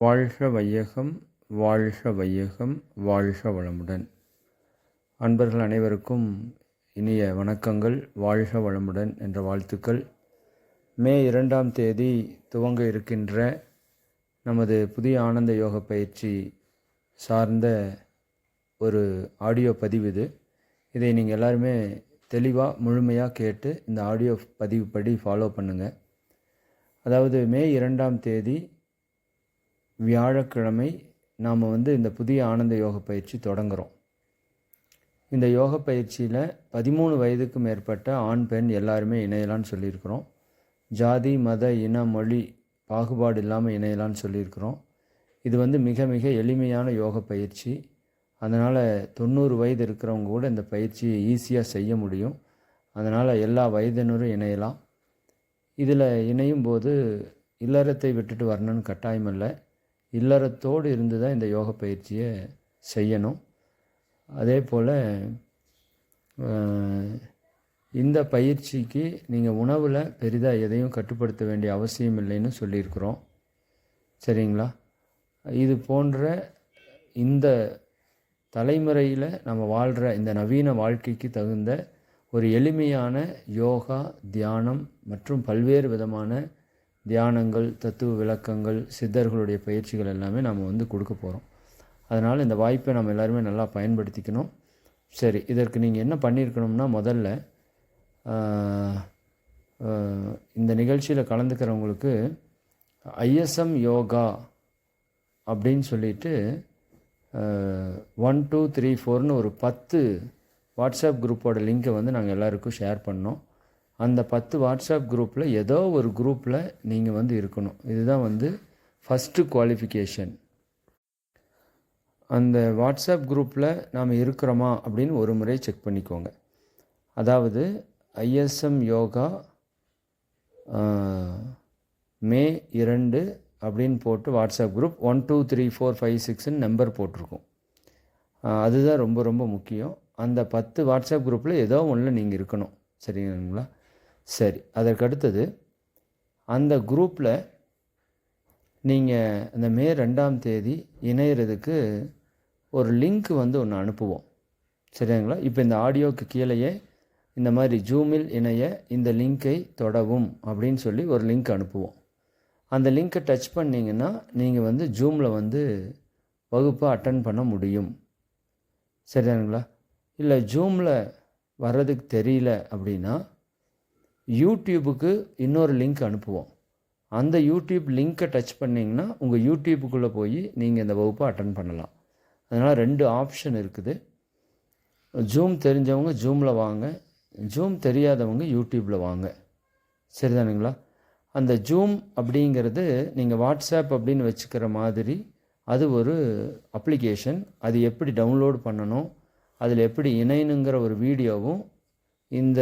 வாழ்க வையகம் வாழ்க வையகம் வாழ்க வளமுடன். அன்பர்கள் அனைவருக்கும் இனிய வணக்கங்கள் வாழ்க வளமுடன் என்ற வாழ்த்துக்கள். மே இரண்டாம் தேதி துவங்க இருக்கின்ற நமது புதிய ஆனந்த யோக பயிற்சி சார்ந்த ஒரு ஆடியோ பதிவு இது. இதை நீங்கள் எல்லாருமே தெளிவாக முழுமையாக கேட்டு இந்த ஆடியோ பதிவு படி ஃபாலோ பண்ணுங்கள் அதாவது மே இரண்டாம் தேதி வியாழக்கிழமை நாம் வந்து இந்த புதிய ஆனந்த யோக பயிற்சி தொடங்குகிறோம் இந்த யோக பயிற்சியில் பதிமூணு வயதுக்கு மேற்பட்ட ஆண் பெண் எல்லாருமே இணையலான்னு சொல்லியிருக்கிறோம். ஜாதி மத இன மொழி பாகுபாடு இல்லாமல் இணையலான்னு சொல்லியிருக்கிறோம். இது வந்து மிக மிக எளிமையான யோக பயிற்சி. அதனால் தொண்ணூறு வயது இருக்கிறவங்க கூட இந்த பயிற்சியை ஈஸியாக செய்ய முடியும். அதனால் எல்லா வயதினரும் இணையலாம். இதில் இணையும் போது இல்லறத்தை விட்டுட்டு வரணும்னு கட்டாயம் இல்லை. இல்லறத்தோடு இருந்து தான் இந்த யோக பயிற்சியை செய்யணும். அதே போல் இந்த பயிற்சிக்கு நீங்கள் உணவில் பெரிதாக எதையும் கட்டுப்படுத்த வேண்டிய அவசியம் இல்லைன்னு சொல்லியிருக்கிறோம். சரிங்களா? இது போன்ற இந்த தலைமுறையில் நம்ம வாழ்கிற இந்த நவீன வாழ்க்கைக்கு தகுந்த ஒரு எளிமையான யோகா தியானம் மற்றும் பல்வேறு விதமான தியானங்கள் தத்துவ விளக்கங்கள் சித்தர்களுடைய பயிற்சிகள் எல்லாமே நம்ம வந்து கொடுக்க போகிறோம் அதனால் இந்த வாய்ப்பை நம்ம எல்லாருமே நல்லா பயன்படுத்திக்கணும். சரி இதற்கு நீங்கள் என்ன பண்ணியிருக்கணும்னா முதல்ல இந்த நிகழ்ச்சியில் கலந்துக்கிறவங்களுக்கு ஐஎஸ்எம் யோகா அப்படின்னு சொல்லிட்டு ஒன் டூ த்ரீ ஃபோர்னு ஒரு பத்து வாட்ஸ்அப் குரூப்போட லிங்க்கை வந்து நாங்கள் எல்லாருக்கும் ஷேர் பண்ணோம். அந்த பத்து வாட்ஸ்அப் குரூப்பில் ஏதோ ஒரு குரூப்பில் நீங்கள் வந்து இருக்கணும். இதுதான் வந்து ஃபஸ்ட்டு குவாலிஃபிகேஷன் அந்த வாட்ஸ்அப் குரூப்பில் நாம் இருக்கிறோமா அப்படின்னு ஒரு முறை செக் பண்ணிக்கோங்க. அதாவது ஐஎஸ்எம் யோகா மே இரண்டு அப்படின்னு போட்டு WhatsApp group one two three four five சிக்ஸ்ன்னு number போட்டிருக்கோம். அதுதான் ரொம்ப ரொம்ப முக்கியம். அந்த பத்து வாட்ஸ்அப் குரூப்பில் ஏதோ ஒன்றில் நீங்கள் இருக்கணும். சரிங்களா? சரி அதற்கடுத்தது அந்த குரூப்பில் நீங்கள் அந்த மே ரெண்டாம் தேதி இணையிறதுக்கு ஒரு லிங்க் வந்து ஒன்று அனுப்புவோம். சரிங்களா? இப்போ இந்த ஆடியோக்கு கீழேயே இந்த மாதிரி ஜூமில் இணைய இந்த லிங்கை தொடவும் அப்படின்னு சொல்லி ஒரு லிங்க் அனுப்புவோம். அந்த லிங்க்கை டச் பண்ணிங்கன்னா நீங்கள் வந்து ஜூமில் வந்து வகுப்பை அட்டன் பண்ண முடியும். சரிதானுங்களா இல்லை ஜூமில் வர்றதுக்கு தெரியல அப்படின்னா யூடியூபுக்கு இன்னொரு லிங்க் அனுப்புவோம். அந்த யூடியூப் லிங்க்கை டச் பண்ணிங்கன்னா உங்கள் யூடியூப்புக்குள்ளே போய் நீங்கள் இந்த வகுப்பை அட்டன் பண்ணலாம். அதனால் ரெண்டு ஆப்ஷன் இருக்குது. ஜூம் தெரிஞ்சவங்க ஜூமில் வாங்க. ஜூம் தெரியாதவங்க யூடியூப்பில் வாங்க. சரிதானுங்களா? அந்த ஜூம் அப்படிங்கிறது நீங்கள் வாட்ஸ்அப் அப்படின்னு வச்சுக்கிற மாதிரி அது ஒரு அப்ளிகேஷன் அது எப்படி டவுன்லோட் பண்ணணும் அதில் எப்படி இணையணுங்கிற ஒரு வீடியோவும் இந்த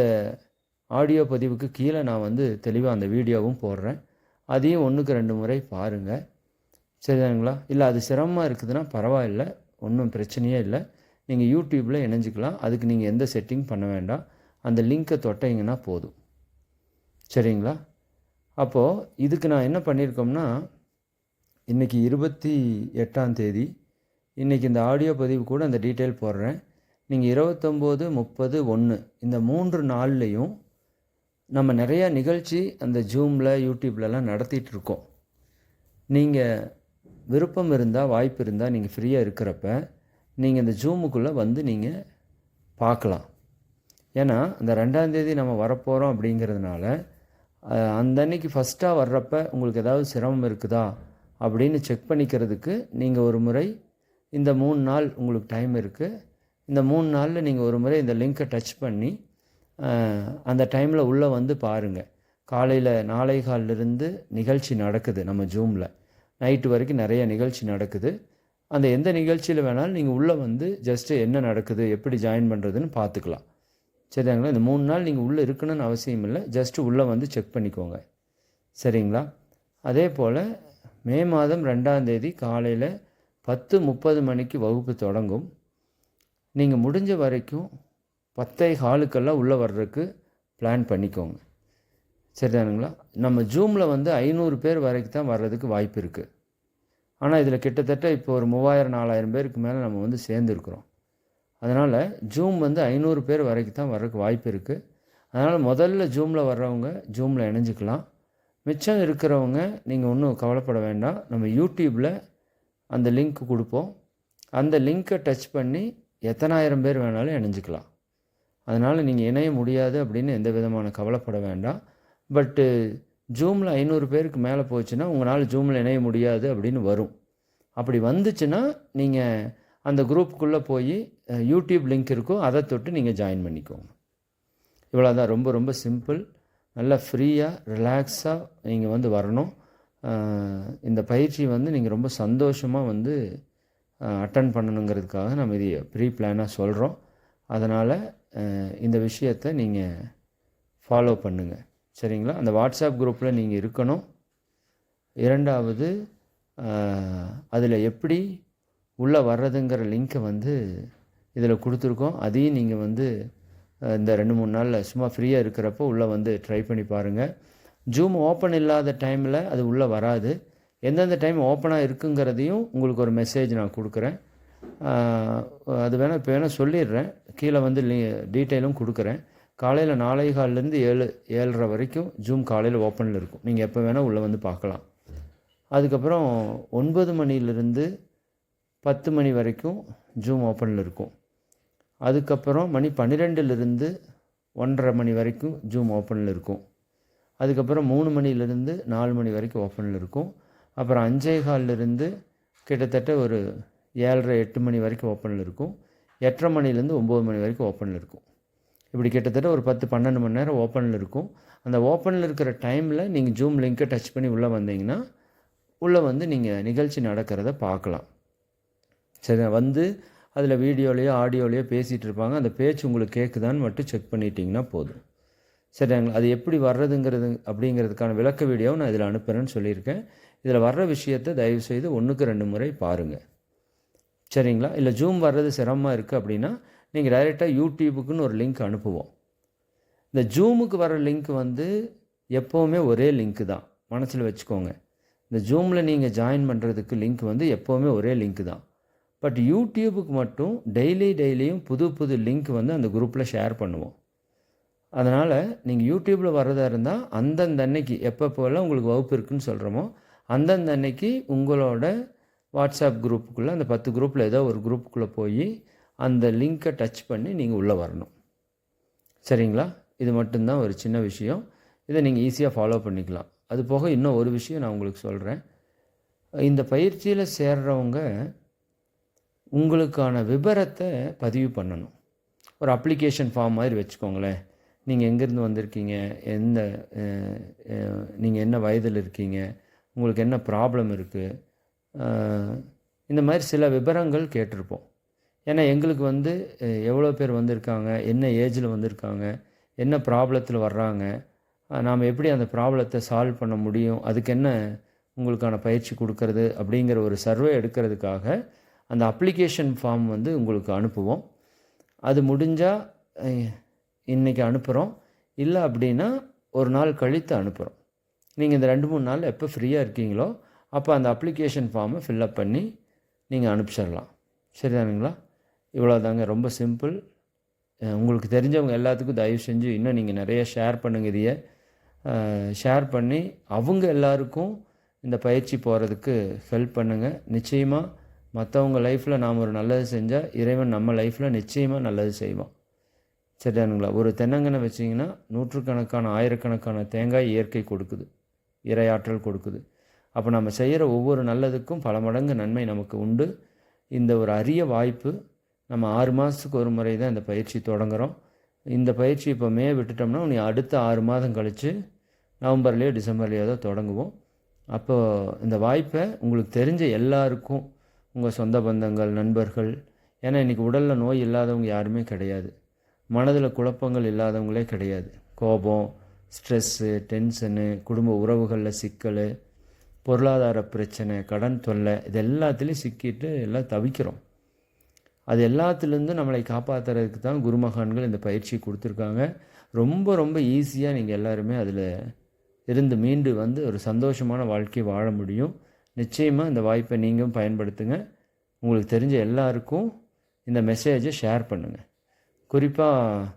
ஆடியோ பதிவுக்கு கீழே நான் வந்து தெளிவாக அந்த வீடியோவும் போடுறேன். அதையும் ஒன்றுக்கு ரெண்டு முறை பாருங்கள் சரிதானுங்களா? இல்லை அது சிரமமாக இருக்குதுன்னா பரவாயில்ல. ஒன்றும் பிரச்சனையே இல்லை. நீங்கள் யூடியூப்பில் இணைஞ்சிக்கலாம். அதுக்கு நீங்கள் எந்த செட்டிங் பண்ண வேண்டாம். அந்த லிங்க்கை தொட்டிங்கன்னா போதும். சரிங்களா? அப்போது இதுக்கு நான் என்ன பண்ணியிருக்கோம்னா இன்றைக்கி இருபத்தி எட்டாம் தேதி இன்றைக்கி இந்த ஆடியோ பதிவு கூட அந்த டீட்டெயில் போடுறேன். நீங்கள் இருபத்தொம்போது முப்பது ஒன்று இந்த மூன்று நாள்லேயும் நம்ம நிறையா நிகழ்ச்சி அந்த ஜூமில் யூடியூப்லலாம் நடத்திட்டு இருக்கோம் நீங்கள் விருப்பம் இருந்தால் வாய்ப்பு இருந்தால் நீங்கள் ஃப்ரீயாக இருக்கிறப்ப நீங்கள் இந்த ஜூமுக்குள்ளே வந்து நீங்கள் பார்க்கலாம். ஏன்னா அந்த ரெண்டாந்தேதி நம்ம வரப்போகிறோம் அப்படிங்கிறதுனால அந்த அன்னைக்கு ஃபஸ்ட்டாக வர்றப்ப உங்களுக்கு ஏதாவது சிரமம் இருக்குதா? அப்படின்னு செக் பண்ணிக்கிறதுக்கு நீங்கள் ஒரு முறை இந்த மூணு நாள் உங்களுக்கு டைம் இருக்குது இந்த மூணு நாளில் நீங்கள் ஒரு முறை இந்த லிங்க்கை டச் பண்ணி அந்த டைமில் உள்ளே வந்து பாருங்கள் காலையில் நாளை காலிலிருந்து நிகழ்ச்சி நடக்குது நம்ம ஜூமில் நைட்டு வரைக்கும் நிறைய நிகழ்ச்சி நடக்குது. அந்த எந்த நிகழ்ச்சியில் வேணாலும் நீங்கள் உள்ளே வந்து ஜஸ்ட்டு என்ன நடக்குது எப்படி ஜாயின் பண்ணுறதுன்னு பார்த்துக்கலாம் சரிங்களா? இந்த மூணு நாள் நீங்கள் உள்ளே இருக்கணும்னு அவசியம் இல்லை. ஜஸ்ட்டு உள்ளே வந்து செக் பண்ணிக்கோங்க. சரிங்களா? அதே போல் மே மாதம் ரெண்டாந்தேதி காலையில் பத்து முப்பது மணிக்கு வகுப்பு தொடங்கும். நீங்கள் முடிஞ்ச வரைக்கும் பத்தை ஹாலுக்கெல்லாம் உள்ளே வர்றதுக்கு பிளான் பண்ணிக்கோங்க. சரிதானுங்களா? நம்ம ஜூமில் வந்து ஐநூறு பேர் வரைக்கும் தான் வர்றதுக்கு வாய்ப்பு இருக்குது ஆனால் இதில் கிட்டத்தட்ட இப்போ ஒரு மூவாயிரம் நாலாயிரம் பேருக்கு மேலே நம்ம வந்து சேர்ந்துருக்குறோம். அதனால் ஜூம் வந்து ஐநூறு பேர் வரைக்கும் தான் வர்றதுக்கு வாய்ப்பு இருக்குது அதனால் முதல்ல ஜூமில் வர்றவங்க ஜூமில் இணைஞ்சிக்கலாம். மிச்சம் இருக்கிறவங்க நீங்கள் ஒன்றும் கவலைப்பட வேண்டாம். நம்ம யூடியூப்பில் அந்த லிங்க் கொடுப்போம். அந்த லிங்க்கை டச் பண்ணி எத்தனாயிரம் பேர் வேணாலும் இணைஞ்சிக்கலாம். அதனால் நீங்கள் இணைய முடியாது அப்படின்னு எந்த விதமான கவலைப்பட வேண்டாம். பட்டு ஜூமில் ஐநூறு பேருக்கு மேலே போச்சுன்னா உங்களால் ஜூமில் இணைய முடியாது அப்படின்னு வரும். அப்படி வந்துச்சுன்னா நீங்கள் அந்த குரூப்புக்குள்ளே போய் யூடியூப் லிங்க் இருக்கும் அதை தொட்டு நீங்கள் ஜாயின் பண்ணிக்கோங்க. இவ்வளோ தான் ரொம்ப ரொம்ப சிம்பிள் நல்லா ஃப்ரீயாக ரிலாக்ஸாக நீங்கள் வந்து வரணும். இந்த பயிற்சி வந்து நீங்கள் ரொம்ப சந்தோஷமாக வந்து அட்டன் பண்ணணுங்கிறதுக்காக நம்ம இதை ப்ரீ பிளானாக சொல்கிறோம் அதனால் இந்த விஷயத்தை நீங்கள் ஃபாலோ பண்ணுங்கள் சரிங்களா? அந்த வாட்ஸ்அப் குரூப்பில் நீங்கள் இருக்கணும். இரண்டாவது அதில் எப்படி உள்ளே வர்றதுங்கிற லிங்க்கை வந்து இதில் கொடுத்துருக்கோம். அதையும் நீங்கள் வந்து இந்த ரெண்டு மூணு நாளில் சும்மா ஃப்ரீயாக இருக்கிறப்போ உள்ளே வந்து ட்ரை பண்ணி பாருங்கள் ஜூம் ஓப்பன் இல்லாத டைமில் அது உள்ளே வராது. எந்தெந்த டைம் ஓப்பனாக இருக்குங்கிறதையும் உங்களுக்கு ஒரு மெசேஜ் நான் கொடுக்குறேன். அது வேணால் இப்போ வேணால் சொல்லிடுறேன். கீழே வந்து டீட்டெயிலும் கொடுக்குறேன். காலையில் நாளை காலிலேருந்து ஏழு ஏழரை வரைக்கும் ஜூம் காலையில் ஓப்பனில் இருக்கும். நீங்கள் எப்போ வேணால் உள்ளே வந்து பார்க்கலாம். அதுக்கப்புறம் ஒன்பது மணியிலிருந்து பத்து மணி வரைக்கும் ஜூம் ஓப்பனில் இருக்கும். அதுக்கப்புறம் மணி பன்னிரெண்டுலேருந்து ஒன்றரை மணி வரைக்கும் ஜூம் ஓப்பனில் இருக்கும். அதுக்கப்புறம் மூணு மணிலேருந்து நாலு மணி வரைக்கும் ஓப்பனில் இருக்கும். அப்புறம் அஞ்சே காலிலிருந்து கிட்டத்தட்ட ஒரு ஏழரை எட்டு மணி வரைக்கும் ஓப்பனில் இருக்கும். எட்டரை மணிலேருந்து ஒம்பது மணி வரைக்கும் ஓப்பனில் இருக்கும். இப்படி கிட்டத்தட்ட ஒரு பத்து பன்னெண்டு மணி நேரம் ஓப்பனில் இருக்கும். அந்த ஓப்பனில் இருக்கிற டைமில் நீங்கள் ஜூம் லிங்க்கை டச் பண்ணி உள்ளே வந்தீங்கன்னா உள்ளே வந்து நீங்கள் நிகழ்ச்சி நடக்கிறத பார்க்கலாம். சரி வந்து அதில் வீடியோலையோ ஆடியோலையோ பேசிகிட்டு இருப்பாங்க. அந்த பேச்சு உங்களுக்கு கேட்குதான்னு மட்டும் செக் பண்ணிட்டீங்கன்னா போதும். சரிங்களா அது எப்படி வர்றதுங்கிறது அப்படிங்கிறதுக்கான விளக்க வீடியோவை நான் இதில் அனுப்புகிறேன்னு சொல்லியிருக்கேன். இதில் வர்ற விஷயத்தை தயவுசெய்து ஒன்றுக்கு ரெண்டு முறை பாருங்கள் சரிங்களா? இல்லை ஜூம் வர்றது சிரமமாக இருக்குது அப்படின்னா நீங்கள் டைரெக்டாக யூடியூபுக்குன்னு ஒரு லிங்க் அனுப்புவோம். இந்த ஜூமுக்கு வர லிங்க் வந்து எப்போவுமே ஒரே லிங்க்கு தான். மனசில் வச்சுக்கோங்க. இந்த ஜூமில் நீங்கள் ஜாயின் பண்ணுறதுக்கு லிங்க் வந்து எப்போவுமே ஒரே லிங்க் தான். பட் யூடியூபுக்கு மட்டும் டெய்லி டெய்லியும் புது புது லிங்க் வந்து அந்த குரூப்பில் ஷேர் பண்ணுவோம். அதனால் நீங்கள் யூடியூப்பில் வர்றதா இருந்தால் அந்தந்த அன்னைக்கு எப்பப்போல்லாம் உங்களுக்கு வகுப்பு இருக்குதுன்னு சொல்கிறோமோ அந்தந்த அன்னைக்கு உங்களோட வாட்ஸ்அப் குரூப்புக்குள்ளே அந்த பத்து குரூப்பில் ஏதோ ஒரு குரூப்புக்குள்ளே போய் அந்த லிங்க்கை டச் பண்ணி நீங்கள் உள்ளே வரணும். சரிங்களா? இது மட்டும்தான் ஒரு சின்ன விஷயம். இதை நீங்கள் ஈஸியாக ஃபாலோ பண்ணிக்கலாம். அது போக இன்னும் ஒரு விஷயம் நான் உங்களுக்கு சொல்கிறேன் இந்த பயிற்சியில் சேர்றவங்க உங்களுக்கான விபரத்தை பதிவு பண்ணணும். ஒரு அப்ளிகேஷன் ஃபார்ம் மாதிரி வச்சுக்கோங்களேன். நீங்கள் எங்கேருந்து வந்திருக்கீங்க? எந்த நீங்கள் என்ன வயதில் இருக்கீங்க? உங்களுக்கு என்ன ப்ராப்ளம் இருக்குது இந்த மாதிரி சில விவரங்கள் கேட்டிருப்போம். ஏன்னா எங்களுக்கு வந்து எவ்வளோ பேர் வந்திருக்காங்க என்ன ஏஜில் வந்திருக்காங்க என்ன ப்ராப்ளத்தில் வர்றாங்க நாம் எப்படி அந்த ப்ராப்ளத்தை சால்வ் பண்ண முடியும் அதுக்கு என்ன உங்களுக்கான பயிற்சி கொடுக்கறது அப்படிங்கிற ஒரு சர்வே எடுக்கிறதுக்காக அந்த அப்ளிகேஷன் ஃபார்ம் வந்து உங்களுக்கு அனுப்புவோம். அது முடிஞ்சால் இன்றைக்கி அனுப்புகிறோம் இல்லை அப்படின்னா ஒரு நாள் கழித்து அனுப்புகிறோம் நீங்கள் இந்த ரெண்டு மூணு நாள் எப்போ ஃப்ரீயாக இருக்கீங்களோ அப்போ அந்த அப்ளிகேஷன் ஃபார்மை ஃபில்அப் பண்ணி நீங்கள் அனுப்பிச்சிடலாம். சரிதானுங்களா? இவ்வளோதாங்க ரொம்ப சிம்பிள் உங்களுக்கு தெரிஞ்சவங்க எல்லாத்துக்கும் தயவு செஞ்சு இன்னும் நீங்கள் நிறைய ஷேர் பண்ணுங்க இதைய ஷேர் பண்ணி அவங்க எல்லாருக்கும் இந்த பயிற்சி போகிறதுக்கு ஹெல்ப் பண்ணுங்கள் நிச்சயமாக மற்றவங்க லைஃப்பில் நாம் ஒரு நல்லது செஞ்சால் இறைவன் நம்ம லைஃப்பில் நிச்சயமாக நல்லது செய்வான். சரிதானுங்களா? ஒரு தென்னங்கனை வச்சிங்கன்னா நூற்றுக்கணக்கான ஆயிரக்கணக்கான தேங்காய் இயற்கை கொடுக்குது. இரையாற்றல் கொடுக்குது. அப்போ நம்ம செய்கிற ஒவ்வொரு நல்லதுக்கும் பல மடங்கு நன்மை நமக்கு உண்டு. இந்த ஒரு அரிய வாய்ப்பு நம்ம ஆறு மாதத்துக்கு ஒரு முறை தான் இந்த பயிற்சி தொடங்குறோம். இந்த பயிற்சி இப்போ மே விட்டுட்டோம்னா நீ அடுத்த ஆறு மாதம் கழித்து நவம்பர்லேயோ டிசம்பர்லேயோ தான் தொடங்குவோம். அப்போது இந்த வாய்ப்பை உங்களுக்கு தெரிஞ்ச எல்லாருக்கும் உங்கள் சொந்த பந்தங்கள் நண்பர்கள் ஏன்னா இன்றைக்கி உடலில் நோய் இல்லாதவங்க யாருமே கிடையாது. மனதில் குழப்பங்கள் இல்லாதவங்களே கிடையாது. கோபம் ஸ்ட்ரெஸ்ஸு டென்ஷனு குடும்ப உறவுகளில் சிக்கல் பொருளாதார பிரச்சனை கடன் தொல்லை இது எல்லாத்துலேயும் சிக்கிட்டு எல்லாம் தவிக்கிறோம். அது எல்லாத்துலேருந்து நம்மளை காப்பாற்றுறதுக்கு தான் குருமகான்கள் இந்த பயிற்சி கொடுத்துருக்காங்க. ரொம்ப ரொம்ப ஈஸியாக நீங்கள் எல்லாருமே அதில் இருந்து மீண்டு வந்து ஒரு சந்தோஷமான வாழ்க்கையை வாழ முடியும். நிச்சயமாக இந்த வாய்ப்பை நீங்களும் பயன்படுத்துங்க. உங்களுக்கு தெரிஞ்ச எல்லாருக்கும் இந்த மெசேஜை ஷேர் பண்ணுங்கள் குறிப்பாக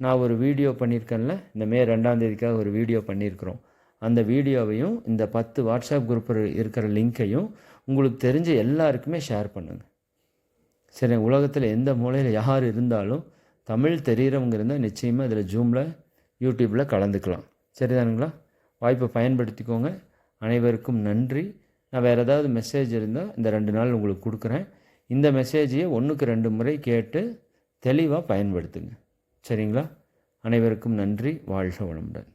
நான் ஒரு வீடியோ பண்ணியிருக்கேன்ல இந்த மே ரெண்டாம் தேதிக்காக ஒரு வீடியோ பண்ணியிருக்கிறோம். அந்த வீடியோவையும் இந்த பத்து வாட்ஸ்அப் குரூப் இருக்கிற லிங்க்கையும் உங்களுக்கு தெரிஞ்ச எல்லாருக்குமே ஷேர் பண்ணுங்கள் சரி உலகத்தில் எந்த மூலையில் யார் இருந்தாலும் தமிழ் தெரிகிறவங்க இருந்தால் நிச்சயமாக இதில் ஜூமில் யூடியூப்பில் கலந்துக்கலாம். சரிதானுங்களா? வாய்ப்பை பயன்படுத்திக்கோங்க. அனைவருக்கும் நன்றி. நான் வேறு ஏதாவது மெசேஜ் இருந்தால் இந்த ரெண்டு நாள் உங்களுக்கு கொடுக்குறேன். இந்த மெசேஜையே ஒன்றுக்கு ரெண்டு முறை கேட்டு தெளிவாக பயன்படுத்துங்க. சரிங்களா? அனைவருக்கும் நன்றி. வாழ்க வளமுடன்.